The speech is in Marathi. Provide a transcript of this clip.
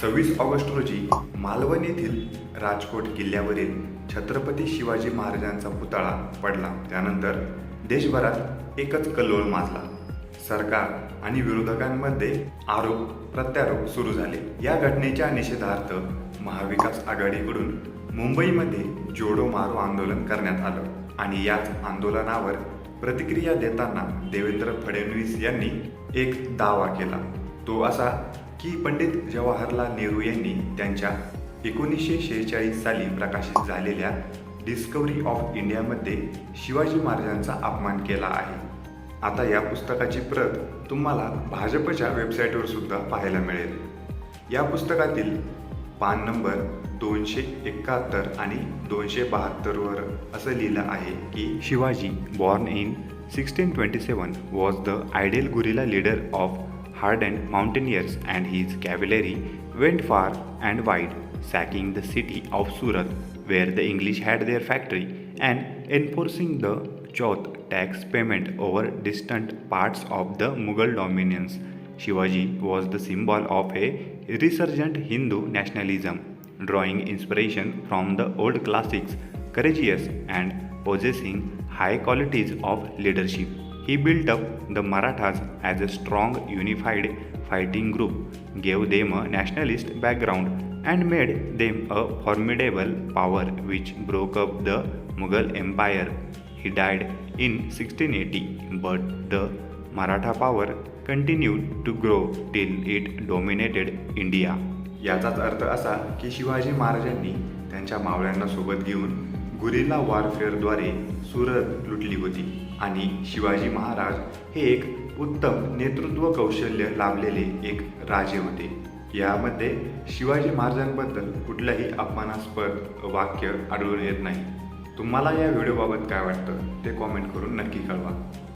सव्वीस ऑगस्ट रोजी मालवण येथील राजकोट किल्ल्यावरील छत्रपती शिवाजी महाराजांचा पुतळा पडला. त्यानंतर देशभरात एकच कल्लोळ माजला. सरकार आणि विरोधकांमध्ये आरोप प्रत्यारोप सुरू झाले. या घटनेच्या निषेधार्थ महाविकास आघाडीकडून मुंबईमध्ये जोडो मारो आंदोलन करण्यात आलं आणि याच आंदोलनावर प्रतिक्रिया देताना देवेंद्र फडणवीस यांनी एक दावा केला. तो असा की पंडित जवाहरलाल नेहरू यांनी त्यांच्या एकोणीसशे शेहेचाळीस साली प्रकाशित झालेल्या डिस्कवरी ऑफ इंडियामध्ये शिवाजी महाराजांचा अपमान केला आहे. आता या पुस्तकाची प्रत तुम्हाला भाजपच्या वेबसाईटवर सुद्धा पाहायला मिळेल. या पुस्तकातील पान नंबर दोनशे एकाहत्तर आणि दोनशे बहात्तरवर असं लिहिलं आहे की Shivaji born in sixteen twenty seven was the ideal guerrilla leader of hardened mountaineers and his cavalry went far and wide, sacking the city of Surat, where the English had their factory, and enforcing the Chauth tax payment over distant parts of the Mughal dominions. Shivaji was the symbol of a resurgent Hindu nationalism, drawing inspiration from the old classics, courageous and possessing high qualities of leadership. He built up the Marathas as a strong, unified fighting group, gave them a nationalist background, and made them a formidable power which broke up the Mughal Empire. He died in 1680, but the Maratha power continued to grow till it dominated India. याचाच अर्थ असा की शिवाजी महाराजांनी त्यांच्या मावळ्यांना सोबत घेऊन गुरिल्ला वॉरफेअरद्वारे सुरत लुटली होती आणि शिवाजी महाराज हे एक उत्तम नेतृत्व कौशल्य लाभलेले एक राजे होते. यामध्ये शिवाजी महाराजांबद्दल कुठलंही अपमानास्पद वाक्य आढळून येत नाही. तुम्हाला या व्हिडिओबाबत काय वाटतं ते कॉमेंट करून नक्की कळवा.